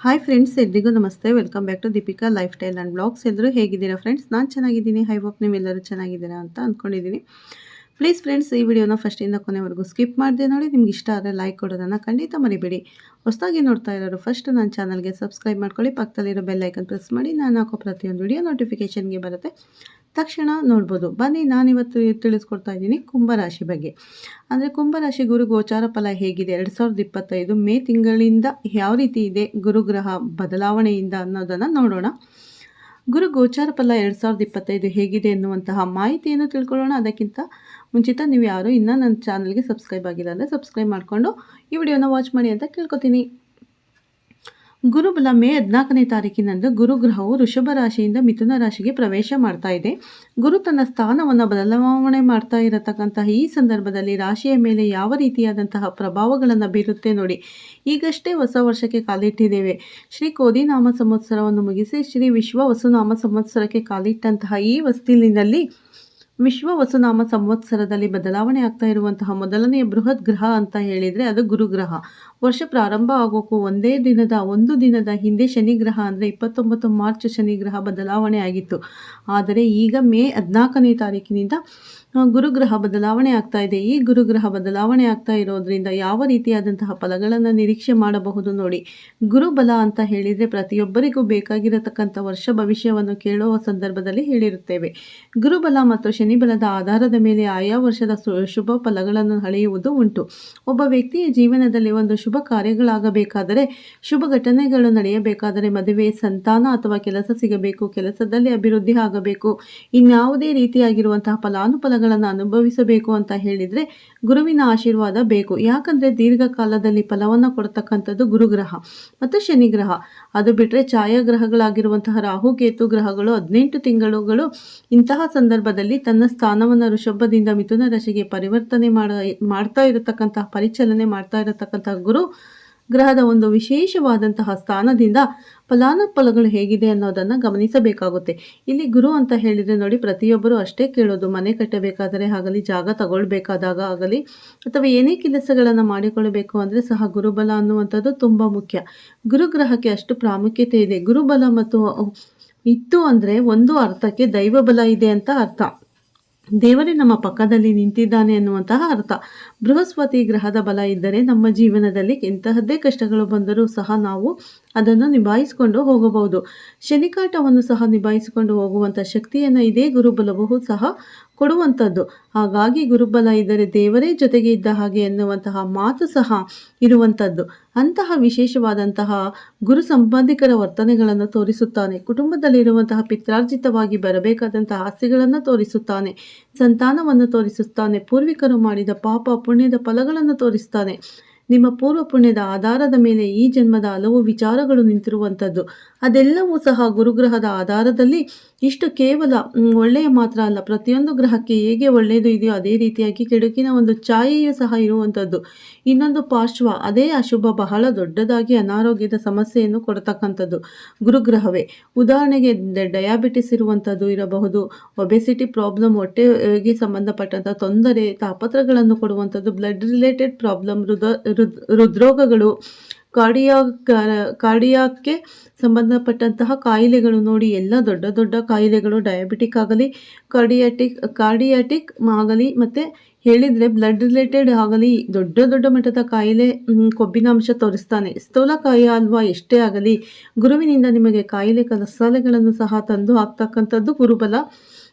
Hi friends ಎಲ್ರಿಗೂ ನಮಸ್ತೆ. Welcome back to Deepika lifestyle and blogs ಎಲ್ಲರೂ ಹೇಗಿದ್ದೀರಾ ಫ್ರೆಂಡ್ಸ್ ನಾನು ಚೆನ್ನಾಗಿದ್ದೀನಿ. ಹೈ ಹೋಪ್ ನೀವೆಲ್ಲರೂ ಚೆನ್ನಾಗಿದ್ದೀರಾ ಅಂತ ಅಂದ್ಕೊಂಡಿದ್ದೀನಿ ಪ್ಲೀಸ್ ಫ್ರೆಂಡ್ಸ್ ಈ ವಿಡಿಯೋನ ಫಸ್ಟಿಂದ ಕೊನೆವರೆಗೂ ಸ್ಕಿಪ್ ಮಾಡಿದೆ ನೋಡಿ. ನಿಮ್ಗೆ ಇಷ್ಟ ಆದರೆ ಲೈಕ್ ಕೊಡೋದನ್ನು ಖಂಡಿತ ಮರಿಬೇಡಿ. ಹೊಸದಾಗಿ ನೋಡ್ತಾ ಇರೋರು ಫಸ್ಟ್ ನನ್ನ ಚಾನಲ್ಗೆ ಸಬ್ಸ್ಕ್ರೈಬ್ ಮಾಡ್ಕೊಳ್ಳಿ. ಪಕ್ಕದಲ್ಲಿರೋ ಬೆಲ್ ಐಕನ್ ಪ್ರೆಸ್ ಮಾಡಿ. ನಾನು ಹಾಕೋ ಪ್ರತಿಯೊಂದು ವಿಡಿಯೋ ನೋಟಿಫಿಕೇಷನ್ಗೆ ಬರುತ್ತೆ. ತಕ್ಷಣ ನೋಡ್ಬೋದು. ಬನ್ನಿ, ನಾನಿವತ್ತು ತಿಳಿಸ್ಕೊಡ್ತಾ ಇದ್ದೀನಿ ಕುಂಭರಾಶಿ ಬಗ್ಗೆ. ಅಂದರೆ ಕುಂಭರಾಶಿ ಗುರು ಗೋಚಾರ ಫಲ ಹೇಗಿದೆ? ಎರಡು ಸಾವಿರದ ಇಪ್ಪತ್ತೈದು ಮೇ ತಿಂಗಳಿಂದ ಯಾವ ರೀತಿ ಇದೆ ಗುರುಗ್ರಹ ಬದಲಾವಣೆಯಿಂದ ಅನ್ನೋದನ್ನು ನೋಡೋಣ. ಗುರು ಗೋಚಾರ ಫಲ ಎರಡು ಸಾವಿರದ ಇಪ್ಪತ್ತೈದು ಹೇಗಿದೆ ಎನ್ನುವಂತಹ ಮಾಹಿತಿಯನ್ನು ತಿಳ್ಕೊಳ್ಳೋಣ. ಅದಕ್ಕಿಂತ ಮುಂಚಿತ ನೀವು ಯಾರು ಇನ್ನೂ ನನ್ನ ಚಾನಲ್ಗೆ ಸಬ್ಸ್ಕ್ರೈಬ್ ಆಗಿಲ್ಲ ಅಂದರೆ ಸಬ್ಸ್ಕ್ರೈಬ್ ಮಾಡಿಕೊಂಡು ಈ ವಿಡಿಯೋನ ವಾಚ್ ಮಾಡಿ ಅಂತ ಕೇಳ್ಕೊತೀನಿ. ಗುರುಬಲ ಮೇ ಹದಿನಾಲ್ಕನೇ ತಾರೀಕಿನಂದು ಗುರುಗ್ರಹವು ವೃಷಭ ರಾಶಿಯಿಂದ ಮಿಥುನ ರಾಶಿಗೆ ಪ್ರವೇಶ ಮಾಡ್ತಾ ಇದೆ. ಗುರು ತನ್ನ ಸ್ಥಾನವನ್ನು ಬದಲಾವಣೆ ಮಾಡ್ತಾ ಇರತಕ್ಕಂತಹ ಈ ಸಂದರ್ಭದಲ್ಲಿ ರಾಶಿಯ ಮೇಲೆ ಯಾವ ರೀತಿಯಾದಂತಹ ಪ್ರಭಾವಗಳನ್ನು ಬೀರುತ್ತೆ ನೋಡಿ, ಈಗಷ್ಟೇ ಹೊಸ ವರ್ಷಕ್ಕೆ ಕಾಲಿಟ್ಟಿದ್ದೇವೆ. ಶ್ರೀ ಕೋದಿ ನಾಮ ಸಂವತ್ಸರವನ್ನು ಮುಗಿಸಿ ಶ್ರೀ ವಿಶ್ವ ವಸುನಾಮ ಸಂವತ್ಸರಕ್ಕೆ ಕಾಲಿಟ್ಟಂತಹ ಈ ವಸ್ತಿಲಿನಲ್ಲಿ ವಿಶ್ವ ವಸುನಾಮ ಸಂವತ್ಸರದಲ್ಲಿ ಬದಲಾವಣೆ ಆಗ್ತಾ ಇರುವಂತಹ ಮೊದಲನೆಯ ಬೃಹತ್ ಗ್ರಹ ಅಂತ ಹೇಳಿದರೆ ಅದು ಗುರುಗ್ರಹ. ವರ್ಷ ಪ್ರಾರಂಭ ಆಗೋಕ್ಕೂ ಒಂದೇ ದಿನದ, ಒಂದು ದಿನದ ಹಿಂದೆ ಶನಿಗ್ರಹ ಅಂದರೆ ಇಪ್ಪತ್ತೊಂಬತ್ತು ಮಾರ್ಚ್ ಶನಿಗ್ರಹ ಬದಲಾವಣೆ ಆಗಿತ್ತು. ಆದರೆ ಈಗ ಮೇ ಹದಿನಾಲ್ಕನೇ ತಾರೀಕಿನಿಂದ ಗುರುಗ್ರಹ ಬದಲಾವಣೆ ಆಗ್ತಾ ಇದೆ. ಈ ಗುರುಗ್ರಹ ಬದಲಾವಣೆ ಆಗ್ತಾ ಇರೋದ್ರಿಂದ ಯಾವ ರೀತಿಯಾದಂತಹ ಫಲಗಳನ್ನು ನಿರೀಕ್ಷೆ ಮಾಡಬಹುದು ನೋಡಿ. ಗುರುಬಲ ಅಂತ ಹೇಳಿದರೆ ಪ್ರತಿಯೊಬ್ಬರಿಗೂ ಬೇಕಾಗಿರತಕ್ಕಂಥ ವರ್ಷ ಭವಿಷ್ಯವನ್ನು ಕೇಳುವ ಸಂದರ್ಭದಲ್ಲಿ ಹೇಳಿರುತ್ತೇವೆ. ಗುರುಬಲ ಮತ್ತು ಶನಿಬಲದ ಆಧಾರದ ಮೇಲೆ ಆಯಾ ವರ್ಷದ ಶುಭ ಫಲಗಳನ್ನು ಅಳೆಯುವುದು ಉಂಟು. ಒಬ್ಬ ವ್ಯಕ್ತಿಯ ಜೀವನದಲ್ಲಿ ಒಂದು ಶುಭ ಕಾರ್ಯಗಳಾಗಬೇಕಾದರೆ, ಶುಭ ಘಟನೆಗಳು ನಡೆಯಬೇಕಾದರೆ ಮದುವೆ, ಸಂತಾನ ಅಥವಾ ಕೆಲಸ ಸಿಗಬೇಕು, ಕೆಲಸದಲ್ಲಿ ಅಭಿವೃದ್ಧಿ ಆಗಬೇಕು, ಇನ್ಯಾವುದೇ ರೀತಿಯಾಗಿರುವಂತಹ ಫಲಾನುಫಲಗಳನ್ನು ಅನುಭವಿಸಬೇಕು ಅಂತ ಹೇಳಿದರೆ ಗುರುವಿನ ಆಶೀರ್ವಾದ ಬೇಕು. ಯಾಕಂದರೆ ದೀರ್ಘಕಾಲದಲ್ಲಿ ಫಲವನ್ನು ಕೊಡ್ತಕ್ಕಂಥದ್ದು ಗುರುಗ್ರಹ ಮತ್ತು ಶನಿಗ್ರಹ. ಅದು ಬಿಟ್ಟರೆ ಛಾಯಾಗ್ರಹಗಳಾಗಿರುವಂತಹ ರಾಹು, ಕೇತು ಗ್ರಹಗಳು, ಹದಿನೆಂಟು ತಿಂಗಳುಗಳು ಇಂತಹ ಸಂದರ್ಭದಲ್ಲಿ ತನ್ನ ಸ್ಥಾನವನ್ನು ಋಷಭದಿಂದ ಮಿಥುನ ರಾಶಿಗೆ ಪರಿವರ್ತನೆ ಮಾಡ, ಮಾಡ್ತಾ ಇರತಕ್ಕಂತಹ, ಪರಿಚಲನೆ ಮಾಡ್ತಾ ಇರತಕ್ಕಂತಹ ಗುರು ಗ್ರಹದ ಒಂದು ವಿಶೇಷವಾದಂತಹ ಸ್ಥಾನದಿಂದ ಫಲಾನುಫಲಗಳು ಹೇಗಿದೆ ಅನ್ನೋದನ್ನು ಗಮನಿಸಬೇಕಾಗುತ್ತೆ. ಇಲ್ಲಿ ಗುರು ಅಂತ ಹೇಳಿದರೆ ನೋಡಿ, ಪ್ರತಿಯೊಬ್ಬರು ಅಷ್ಟೇ ಕೇಳೋದು, ಮನೆ ಕಟ್ಟಬೇಕಾದರೆ ಆಗಲಿ, ಜಾಗ ತಗೊಳ್ಬೇಕಾದಾಗ ಆಗಲಿ, ಅಥವಾ ಏನೇ ಕೆಲಸಗಳನ್ನು ಮಾಡಿಕೊಳ್ಳಬೇಕು ಅಂದರೆ ಸಹ ಗುರುಬಲ ಅನ್ನುವಂಥದ್ದು ತುಂಬ ಮುಖ್ಯ. ಗುರುಗ್ರಹಕ್ಕೆ ಅಷ್ಟು ಪ್ರಾಮುಖ್ಯತೆ ಇದೆ. ಗುರುಬಲ ಮತ್ತು ಇತ್ತು ಅಂದರೆ ಒಂದು ಅರ್ಥಕ್ಕೆ ದೈವಬಲ ಇದೆ ಅಂತ ಅರ್ಥ. ದೇವರೇ ನಮ್ಮ ಪಕ್ಕದಲ್ಲಿ ನಿಂತಿದ್ದಾನೆ ಅನ್ನುವಂತಹ ಅರ್ಥ. ಬೃಹಸ್ಪತಿ ಗ್ರಹದ ಬಲ ಇದ್ದರೆ ನಮ್ಮ ಜೀವನದಲ್ಲಿ ಎಂತಹದ್ದೇ ಕಷ್ಟಗಳು ಬಂದರೂ ಸಹ ನಾವು ಅದನ್ನು ನಿಭಾಯಿಸಿಕೊಂಡು ಹೋಗಬಹುದು. ಶನಿಕಾಟವನ್ನು ಸಹ ನಿಭಾಯಿಸಿಕೊಂಡು ಹೋಗುವಂಥ ಶಕ್ತಿಯನ್ನು ಇದೇ ಗುರುಬಲವು ಸಹ ಕೊಡುವಂಥದ್ದು. ಹಾಗಾಗಿ ಗುರುಬಲ ಇದ್ದರೆ ದೇವರೇ ಜೊತೆಗೆ ಇದ್ದ ಹಾಗೆ ಎನ್ನುವಂತಹ ಮಾತು ಸಹ ಇರುವಂಥದ್ದು. ಅಂತಹ ವಿಶೇಷವಾದಂತಹ ಗುರು ಸಂಬಂಧಿಕರ ವರ್ತನೆಗಳನ್ನು ತೋರಿಸುತ್ತಾನೆ. ಕುಟುಂಬದಲ್ಲಿರುವಂತಹ ಪಿತ್ರಾರ್ಜಿತವಾಗಿ ಬರಬೇಕಾದಂತಹ ಆಸೆಗಳನ್ನು ತೋರಿಸುತ್ತಾನೆ. ಸಂತಾನವನ್ನು ತೋರಿಸುತ್ತಾನೆ. ಪೂರ್ವಿಕರು ಮಾಡಿದ ಪಾಪ ಪುಣ್ಯದ ಫಲಗಳನ್ನು ತೋರಿಸ್ತಾನೆ ನಿಮ್ಮ ಪೂರ್ವ ಪುಣ್ಯದ ಆಧಾರದ ಮೇಲೆ ಈ ಜನ್ಮದ ಹಲವು ವಿಚಾರಗಳು ನಿಂತಿರುವಂಥದ್ದು. ಅದೆಲ್ಲವೂ ಸಹ ಗುರುಗ್ರಹದ ಆಧಾರದಲ್ಲಿ ಇಷ್ಟು ಕೇವಲ ಒಳ್ಳೆಯ ಮಾತ್ರ ಅಲ್ಲ, ಪ್ರತಿಯೊಂದು ಗ್ರಹಕ್ಕೆ ಹೇಗೆ ಒಳ್ಳೆಯದು ಇದೆಯೋ ಅದೇ ರೀತಿಯಾಗಿ ಕೆಡುಕಿನ ಒಂದು ಛಾಯೆಯು ಸಹ ಇರುವಂಥದ್ದು. ಇನ್ನೊಂದು ಪಾರ್ಶ್ವ, ಅದೇ ಅಶುಭ ಬಹಳ ದೊಡ್ಡದಾಗಿ ಅನಾರೋಗ್ಯದ ಸಮಸ್ಯೆಯನ್ನು ಕೊಡತಕ್ಕಂಥದ್ದು ಗುರುಗ್ರಹವೇ. ಉದಾಹರಣೆಗೆ ಡಯಾಬಿಟಿಸ್ ಇರುವಂಥದ್ದು ಇರಬಹುದು, ಒಬೆಸಿಟಿ ಪ್ರಾಬ್ಲಮ್, ಹೊಟ್ಟೆಗೆ ಸಂಬಂಧಪಟ್ಟಂಥ ತೊಂದರೆ, ತಾಪತ್ರಗಳನ್ನು ಕೊಡುವಂಥದ್ದು, ಬ್ಲಡ್ ರಿಲೇಟೆಡ್ ಪ್ರಾಬ್ಲಮ್ ಹೃದ, ಹೃದ್ರೋಗಗಳು ಕಾರ್ಡಿಯಾ ಕಾರ್ಡಿಯಾಕ್ಗೆ ಸಂಬಂಧಪಟ್ಟಂತಹ ಕಾಯಿಲೆಗಳು ನೋಡಿ, ಎಲ್ಲ ದೊಡ್ಡ ದೊಡ್ಡ ಕಾಯಿಲೆಗಳು ಡಯಾಬಿಟಿಕ್ ಆಗಲಿ ಕಾರ್ಡಿಯಾಟಿಕ್ ಕಾರ್ಡಿಯಾಟಿಕ್ ಆಗಲಿ, ಮತ್ತು ಹೇಳಿದರೆ ಬ್ಲಡ್ ರಿಲೇಟೆಡ್ ಆಗಲಿ, ದೊಡ್ಡ ದೊಡ್ಡ ಮಟ್ಟದ ಕಾಯಿಲೆ ಕೊಬ್ಬಿನಾಂಶ ತೋರಿಸ್ತಾನೆ. ಸ್ಥೂಲಕಾಯ ಅಲ್ವಾ, ಎಷ್ಟೇ ಆಗಲಿ, ಗುರುವಿನಿಂದ ನಿಮಗೆ ಕಾಯಿಲೆ ಕಸಾಲೆಗಳನ್ನು ಸಹ ತಂದು ಹಾಕ್ತಕ್ಕಂಥದ್ದು ಗುರುಬಲ.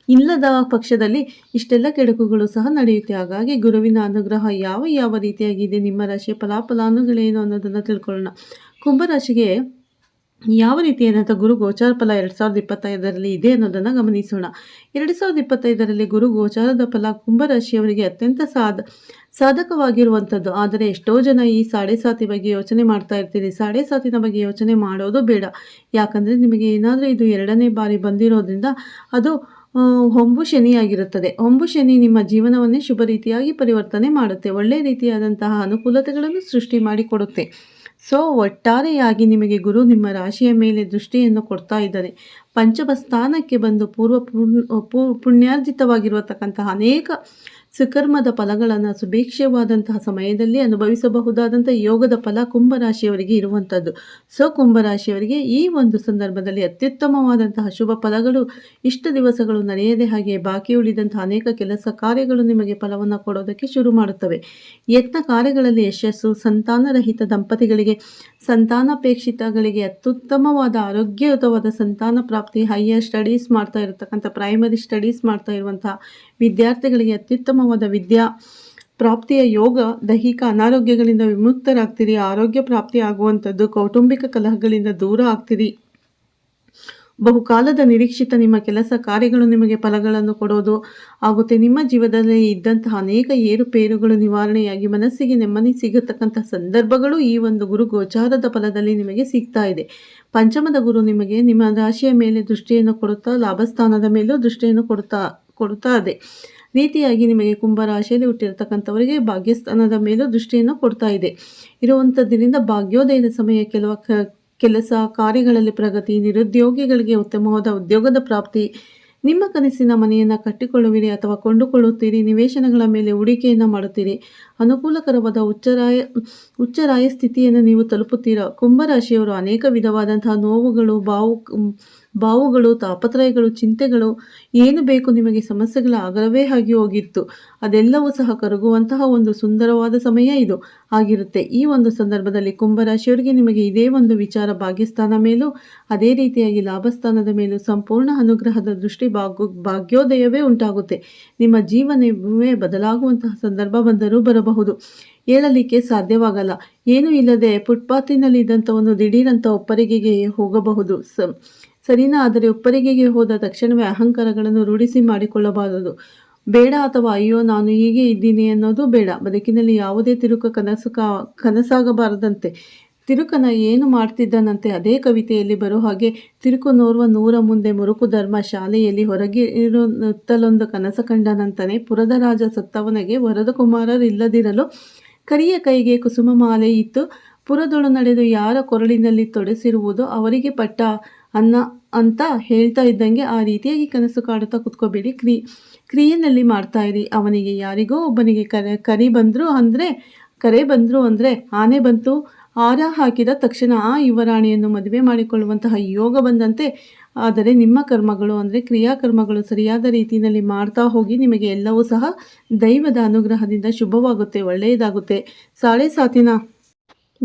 ಇಲ್ಲದ ಪಕ್ಷದಲ್ಲಿ ಇಷ್ಟೆಲ್ಲ ಕೆಡಕುಗಳು ಸಹ ನಡೆಯುತ್ತೆ. ಹಾಗಾಗಿ ಗುರುವಿನ ಅನುಗ್ರಹ ಯಾವ ಯಾವ ರೀತಿಯಾಗಿದೆ, ನಿಮ್ಮ ರಾಶಿಯ ಫಲಾಫಲಾನುಗಳೇನು ಅನ್ನೋದನ್ನು ತಿಳ್ಕೊಳ್ಳೋಣ. ಕುಂಭರಾಶಿಗೆ ಯಾವ ರೀತಿಯಾದಂಥ ಗುರು ಗೋಚಾರ ಫಲ ಎರಡು ಸಾವಿರದ ಇಪ್ಪತ್ತೈದರಲ್ಲಿ ಇದೆ ಅನ್ನೋದನ್ನು ಗಮನಿಸೋಣ. ಎರಡು ಸಾವಿರದ ಇಪ್ಪತ್ತೈದರಲ್ಲಿ ಗುರು ಗೋಚಾರದ ಫಲ ಕುಂಭರಾಶಿಯವರಿಗೆ ಅತ್ಯಂತ ಸಾಧ ಸಾಧಕವಾಗಿರುವಂಥದ್ದು. ಆದರೆ ಎಷ್ಟೋ ಜನ ಈ ಸಾಡೆ ಸಾತಿ ಬಗ್ಗೆ ಯೋಚನೆ ಮಾಡ್ತಾ ಇರ್ತೀರಿ. ಸಾಡೆ ಸಾತಿನ ಬಗ್ಗೆ ಯೋಚನೆ ಮಾಡೋದು ಬೇಡ. ಯಾಕಂದರೆ ನಿಮಗೆ ಏನಾದರೂ ಇದು ಎರಡನೇ ಬಾರಿ ಬಂದಿರೋದ್ರಿಂದ ಅದು ಹೊಂಬು ಶನಿಯಾಗಿರುತ್ತದೆ. ಹೊಂಬು ಶನಿ ನಿಮ್ಮ ಜೀವನವನ್ನೇ ಶುಭ ರೀತಿಯಾಗಿ ಪರಿವರ್ತನೆ ಮಾಡುತ್ತೆ. ಒಳ್ಳೆಯ ರೀತಿಯಾದಂತಹ ಅನುಕೂಲತೆಗಳನ್ನು ಸೃಷ್ಟಿ ಮಾಡಿಕೊಡುತ್ತೆ. ಸೊ, ಒಟ್ಟಾರೆಯಾಗಿ ನಿಮಗೆ ಗುರು ನಿಮ್ಮ ರಾಶಿಯ ಮೇಲೆ ದೃಷ್ಟಿಯನ್ನು ಕೊಡ್ತಾ ಇದ್ದಾನೆ ಪಂಚಮ ಸ್ಥಾನಕ್ಕೆ ಬಂದು ಪೂರ್ವ ಪುಣ್ಯ ಪುಣ್ಯಾರ್ಜಿತವಾಗಿರತಕ್ಕಂತಹ ಅನೇಕ ಸುಕರ್ಮದ ಫಲಗಳನ್ನು, ಸುಭೀಕ್ಷವಾದಂತಹ ಸಮಯದಲ್ಲಿ ಅನುಭವಿಸಬಹುದಾದಂಥ ಯೋಗದ ಫಲ ಕುಂಭರಾಶಿಯವರಿಗೆ ಇರುವಂಥದ್ದು ಸೊ, ಕುಂಭರಾಶಿಯವರಿಗೆ ಈ ಒಂದು ಸಂದರ್ಭದಲ್ಲಿ ಅತ್ಯುತ್ತಮವಾದಂತಹ ಶುಭ ಫಲಗಳು, ಇಷ್ಟು ದಿವಸಗಳು ನಡೆಯದೇ ಹಾಗೆ ಬಾಕಿ ಉಳಿದಂತಹ ಅನೇಕ ಕೆಲಸ ಕಾರ್ಯಗಳು ನಿಮಗೆ ಫಲವನ್ನು ಕೊಡೋದಕ್ಕೆ ಶುರು ಮಾಡುತ್ತವೆ. ಯತ್ನ ಕಾರ್ಯಗಳಲ್ಲಿ ಯಶಸ್ಸು, ಸಂತಾನರಹಿತ ದಂಪತಿಗಳಿಗೆ, ಸಂತಾನಾಪೇಕ್ಷಿತಗಳಿಗೆ ಅತ್ಯುತ್ತಮವಾದ, ಆರೋಗ್ಯಯುತವಾದ ಸಂತಾನ ಪ್ರಾಪ್ತಿ ಹೈಯರ್ ಸ್ಟಡೀಸ್ ಮಾಡ್ತಾ ಇರತಕ್ಕಂಥ ಪ್ರೈಮರಿ ಸ್ಟಡೀಸ್ ಮಾಡ್ತಾ ಇರುವಂತಹ ವಿದ್ಯಾರ್ಥಿಗಳಿಗೆ ಅತ್ಯುತ್ತಮವಾದ ವಿದ್ಯಾ ಪ್ರಾಪ್ತಿಯ ಯೋಗ, ದೈಹಿಕ ಅನಾರೋಗ್ಯಗಳಿಂದ ವಿಮುಕ್ತರಾಗ್ತೀರಿ, ಆರೋಗ್ಯ ಪ್ರಾಪ್ತಿ ಆಗುವಂಥದ್ದು, ಕೌಟುಂಬಿಕ ಕಲಹಗಳಿಂದ ದೂರ ಆಗ್ತೀರಿ. ಬಹುಕಾಲದ ನಿರೀಕ್ಷಿತ ನಿಮ್ಮ ಕೆಲಸ ಕಾರ್ಯಗಳು ನಿಮಗೆ ಫಲಗಳನ್ನು ಕೊಡೋದು ಆಗುತ್ತೆ. ನಿಮ್ಮ ಜೀವನದಲ್ಲಿ ಇದ್ದಂತಹ ಅನೇಕ ಏರುಪೇರುಗಳು ನಿವಾರಣೆಯಾಗಿ ಮನಸ್ಸಿಗೆ ನೆಮ್ಮದಿ ಸಿಗತಕ್ಕಂಥ ಸಂದರ್ಭಗಳು ಈ ಒಂದು ಗುರು ಗೋಚಾರದ ಫಲದಲ್ಲಿ ನಿಮಗೆ ಸಿಗ್ತಾ ಇದೆ. ಪಂಚಮದ ಗುರು ನಿಮಗೆ ನಿಮ್ಮ ರಾಶಿಯ ಮೇಲೆ ದೃಷ್ಟಿಯನ್ನು ಕೊಡುತ್ತಾ ಲಾಭಸ್ಥಾನದ ಮೇಲೂ ದೃಷ್ಟಿಯನ್ನು ಕೊಡುತ್ತಾ ಕೊಡುತ್ತಾ ಇದೆ. ರೀತಿಯಾಗಿ ನಿಮಗೆ ಕುಂಭರಾಶಿಯಲ್ಲಿ ಹುಟ್ಟಿರತಕ್ಕಂಥವರಿಗೆ ಭಾಗ್ಯಸ್ಥಾನದ ಮೇಲೂ ದೃಷ್ಟಿಯನ್ನು ಕೊಡ್ತಾ ಇದೆ. ಇರುವಂಥದ್ದರಿಂದ ಭಾಗ್ಯೋದಯದ ಸಮಯ ಕೆಲವು ಕೆಲಸ ಕಾರ್ಯಗಳಲ್ಲಿ ಪ್ರಗತಿ, ನಿರುದ್ಯೋಗಿಗಳಿಗೆ ಉತ್ತಮವಾದ ಉದ್ಯೋಗದ ಪ್ರಾಪ್ತಿ, ನಿಮ್ಮ ಕನಸಿನ ಮನೆಯನ್ನು ಕಟ್ಟಿಕೊಳ್ಳುವಿರಿ ಅಥವಾ ಕೊಂಡುಕೊಳ್ಳುತ್ತೀರಿ, ನಿವೇಶನಗಳ ಮೇಲೆ ಹೂಡಿಕೆಯನ್ನು ಮಾಡುತ್ತೀರಿ, ಅನುಕೂಲಕರವಾದ ಉಚ್ಚರಾಯ ಉಚ್ಚರಾಯ ಸ್ಥಿತಿಯನ್ನು ನೀವು ತಲುಪುತ್ತೀರಾ? ಕುಂಭರಾಶಿಯವರು ಅನೇಕ ವಿಧವಾದಂತಹ ನೋವುಗಳು, ಬಾವು ಬಾವುಗಳು ತಾಪತ್ರಯಗಳು, ಚಿಂತೆಗಳು ಏನು ಬೇಕು ನಿಮಗೆ ಸಮಸ್ಯೆಗಳ ಆಗರವೇ ಆಗಿ ಹೋಗಿತ್ತು. ಅದೆಲ್ಲವೂ ಸಹ ಕರಗುವಂತಹ ಒಂದು ಸುಂದರವಾದ ಸಮಯ ಇದು ಆಗಿರುತ್ತೆ. ಈ ಒಂದು ಸಂದರ್ಭದಲ್ಲಿ ಕುಂಭರಾಶಿಯವರಿಗೆ ನಿಮಗೆ ಇದೇ ಒಂದು ವಿಚಾರ ಭಾಗ್ಯಸ್ಥಾನ ಮೇಲೂ, ಅದೇ ರೀತಿಯಾಗಿ ಲಾಭಸ್ಥಾನದ ಮೇಲೂ ಸಂಪೂರ್ಣ ಅನುಗ್ರಹದ ದೃಷ್ಟಿ ಭಾಗ್ಯ ಭಾಗ್ಯೋದಯವೇ ಉಂಟಾಗುತ್ತೆ. ನಿಮ್ಮ ಜೀವನವೇ ಬದಲಾಗುವಂತಹ ಸಂದರ್ಭ ಬಂದರೂ ಬರಬಹುದು. ಹೇಳಲಿಕ್ಕೆ ಸಾಧ್ಯವಾಗಲ್ಲ. ಏನೂ ಇಲ್ಲದೆ ಫುಟ್ಪಾತಿನಲ್ಲಿ ಇದ್ದಂಥ ಒಂದು ದಿಢೀರಂಥ ಒಪ್ಪರಿಗೆಗೆ ಹೋಗಬಹುದು. ಸ ಸರಿನಾ? ಆದರೆ ಒಪ್ಪರಿಗೆಗೆ ಹೋದ ತಕ್ಷಣವೇ ಅಹಂಕಾರಗಳನ್ನು ರೂಢಿಸಿ ಮಾಡಿಕೊಳ್ಳಬಾರದು. ಬೇಡ ಅಥವಾ ಅಯ್ಯೋ, ನಾನು ಹೀಗೆ ಇದ್ದೀನಿ ಅನ್ನೋದು ಬೇಡ. ಬದುಕಿನಲ್ಲಿ ಯಾವುದೇ ತಿರುಕ ಕನಸು ಕನಸಾಗಬಾರದಂತೆ. ತಿರುಕನ ಏನು ಮಾಡ್ತಿದ್ದನಂತೆ? ಅದೇ ಕವಿತೆಯಲ್ಲಿ ಬರೋ ಹಾಗೆ ತಿರುಕು ನೋರುವ ನೂರ ಮುಂದೆ ಮುರುಕು ಧರ್ಮ ಶಾಲೆಯಲ್ಲಿ ಹೊರಗೆ ಇರೋ ಕನಸ ಕಂಡನಂತನೇ ಪುರದರಾಜ ಸತ್ತವನಿಗೆ ವರದ ಕುಮಾರರಿಲ್ಲದಿರಲು ಕರಿಯ ಕೈಗೆ ಕುಸುಮ ಮಾಲೆ ಇತ್ತು. ಪುರದೊಳು ನಡೆದು ಯಾರ ಕೊರಳಿನಲ್ಲಿ ತೊಡಸಿರುವುದು ಅವರಿಗೆ ಪಟ್ಟ ಅನ್ನ ಅಂತ ಹೇಳ್ತಾ ಇದ್ದಂಗೆ ಆ ರೀತಿಯಾಗಿ ಕನಸು ಕಾಡುತ್ತಾ ಕುತ್ಕೋಬೇಡಿ. ಕ್ರಿ, ಕ್ರಿಯೆನಲ್ಲಿ ಮಾಡ್ತಾ ಇರಿ. ಅವನಿಗೆ ಯಾರಿಗೋ ಒಬ್ಬನಿಗೆ ಕರೆ, ಕರಿ ಬಂದರು ಅಂದರೆ, ಕರೆ ಬಂದರು ಅಂದರೆ ಆನೆ ಬಂತು. ಆರ ಹಾಕಿದ ತಕ್ಷಣ ಆ ಯುವರಾಣಿಯನ್ನು ಮದುವೆ ಮಾಡಿಕೊಳ್ಳುವಂತಹ ಯೋಗ ಬಂದಂತೆ. ಆದರೆ ನಿಮ್ಮ ಕರ್ಮಗಳು ಅಂದರೆ ಕ್ರಿಯಾಕರ್ಮಗಳು ಸರಿಯಾದ ರೀತಿಯಲ್ಲಿ ಮಾಡ್ತಾ ಹೋಗಿ ನಿಮಗೆ ಎಲ್ಲವೂ ಸಹ ದೈವದ ಅನುಗ್ರಹದಿಂದ ಶುಭವಾಗುತ್ತೆ, ಒಳ್ಳೆಯದಾಗುತ್ತೆ. ಸಾಳೆ ಸಾತಿನ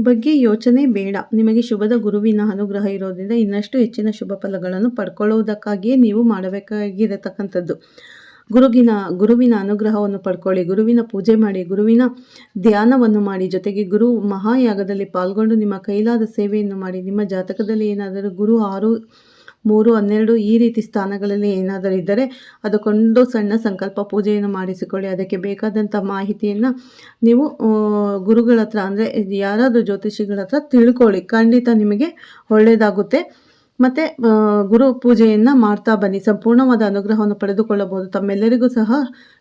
ಬಗ್ಗೆ ಯೋಚನೆ ಬೇಡ. ನಿಮಗೆ ಶುಭದ ಗುರುವಿನ ಅನುಗ್ರಹ ಇರೋದ್ರಿಂದ ಇನ್ನಷ್ಟು ಹೆಚ್ಚಿನ ಶುಭ ಫಲಗಳನ್ನು ಪಡ್ಕೊಳ್ಳೋದಕ್ಕಾಗಿಯೇ ನೀವು ಮಾಡಬೇಕಾಗಿರತಕ್ಕಂಥದ್ದು. ಗುರುಗಿನ, ಗುರುವಿನ ಅನುಗ್ರಹವನ್ನು ಪಡ್ಕೊಳ್ಳಿ. ಗುರುವಿನ ಪೂಜೆ ಮಾಡಿ, ಗುರುವಿನ ಧ್ಯಾನವನ್ನು ಮಾಡಿ. ಜೊತೆಗೆ ಗುರು ಮಹಾಯಾಗದಲ್ಲಿ ಪಾಲ್ಗೊಂಡು ನಿಮ್ಮ ಕೈಲಾದ ಸೇವೆಯನ್ನು ಮಾಡಿ. ನಿಮ್ಮ ಜಾತಕದಲ್ಲಿ ಏನಾದರೂ ಗುರು ಆರು ಮೂರು, ಹನ್ನೆರಡು ಈ ರೀತಿ ಸ್ಥಾನಗಳಲ್ಲಿ ಏನಾದರೂ ಇದ್ದರೆ ಅದಕ್ಕೊಂದು ಸಣ್ಣ ಸಂಕಲ್ಪ ಪೂಜೆಯನ್ನು ಮಾಡಿಸಿಕೊಳ್ಳಿ. ಅದಕ್ಕೆ ಬೇಕಾದಂಥ ಮಾಹಿತಿಯನ್ನು ನೀವು ಗುರುಗಳ ಹತ್ರ ಅಂದರೆ ಯಾರಾದರೂ ಜ್ಯೋತಿಷಿಗಳ ಹತ್ರ ತಿಳ್ಕೊಳ್ಳಿ. ಖಂಡಿತ ನಿಮಗೆ ಒಳ್ಳೆಯದಾಗುತ್ತೆ. ಮತ್ತು ಗುರು ಪೂಜೆಯನ್ನು ಮಾಡ್ತಾ ಬನ್ನಿ. ಸಂಪೂರ್ಣವಾದ ಅನುಗ್ರಹವನ್ನು ಪಡೆದುಕೊಳ್ಳಬಹುದು. ತಮ್ಮೆಲ್ಲರಿಗೂ ಸಹ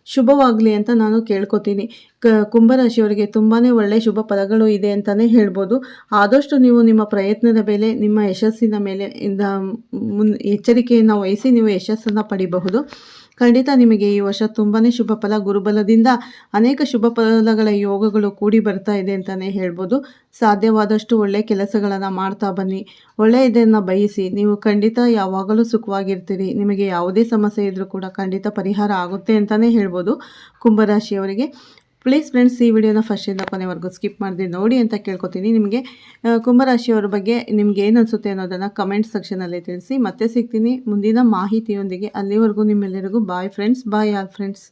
ಶುಭವಾಗಲಿ ಅಂತ ನಾನು ಕೇಳ್ಕೊತೀನಿ. ಕ, ಕುಂಭರಾಶಿಯವರಿಗೆ ತುಂಬಾ ಒಳ್ಳೆಯ ಶುಭ ಫಲಗಳು ಇದೆ ಅಂತಲೇ ಹೇಳ್ಬೋದು. ಆದಷ್ಟು ನೀವು ನಿಮ್ಮ ಪ್ರಯತ್ನದ ಮೇಲೆ, ನಿಮ್ಮ ಯಶಸ್ಸಿನ ಮೇಲೆ ಇಂದ ಮುನ್, ಎಚ್ಚರಿಕೆಯನ್ನು ವಹಿಸಿ ನೀವು ಯಶಸ್ಸನ್ನು ಪಡಿಬಹುದು. ಖಂಡಿತ ನಿಮಗೆ ಈ ವರ್ಷ ತುಂಬಾ ಶುಭ ಫಲ, ಗುರುಬಲದಿಂದ ಅನೇಕ ಶುಭ ಫಲಗಳ ಯೋಗಗಳು ಕೂಡಿ ಬರ್ತಾ ಇದೆ ಅಂತಲೇ ಹೇಳ್ಬೋದು. ಸಾಧ್ಯವಾದಷ್ಟು ಒಳ್ಳೆಯ ಕೆಲಸಗಳನ್ನು ಮಾಡ್ತಾ ಬನ್ನಿ. ಒಳ್ಳೆಯದನ್ನು ಬಯಸಿ, ನೀವು ಖಂಡಿತ ಯಾವಾಗಲೂ ಸುಖವಾಗಿರ್ತೀರಿ. ನಿಮಗೆ ಯಾವುದೇ ಸಮಸ್ಯೆ ಇದ್ದರೂ ಕೂಡ ಖಂಡಿತ ಪರಿಹಾರ ಆಗುತ್ತೆ ಅಂತಲೇ ಹೇಳ್ಬೋದು ಕುಂಭರಾಶಿಯವರಿಗೆ. ಪ್ಲೀಸ್ ಫ್ರೆಂಡ್ಸ್ ಈ ವಿಡಿಯೋನ ಫಸ್ಟಿಂದ ಕೊನೆವರೆಗೂ ಸ್ಕಿಪ್ ಮಾಡಿದೆ ನೋಡಿ ಅಂತ ಕೇಳ್ಕೊತೀನಿ. ನಿಮಗೆ ಕುಂಭರಾಶಿಯವರ ಬಗ್ಗೆ ನಿಮ್ಗೆ ಏನು ಅನಿಸುತ್ತೆ ಅನ್ನೋದನ್ನು ಕಮೆಂಟ್ ಸೆಕ್ಷನಲ್ಲಿ ತಿಳಿಸಿ. ಮತ್ತೆ ಸಿಗ್ತೀನಿ ಮುಂದಿನ ಮಾಹಿತಿಯೊಂದಿಗೆ. ಅಲ್ಲಿವರೆಗೂ ನಿಮ್ಮೆಲ್ಲರಿಗೂ bye friends bye all friends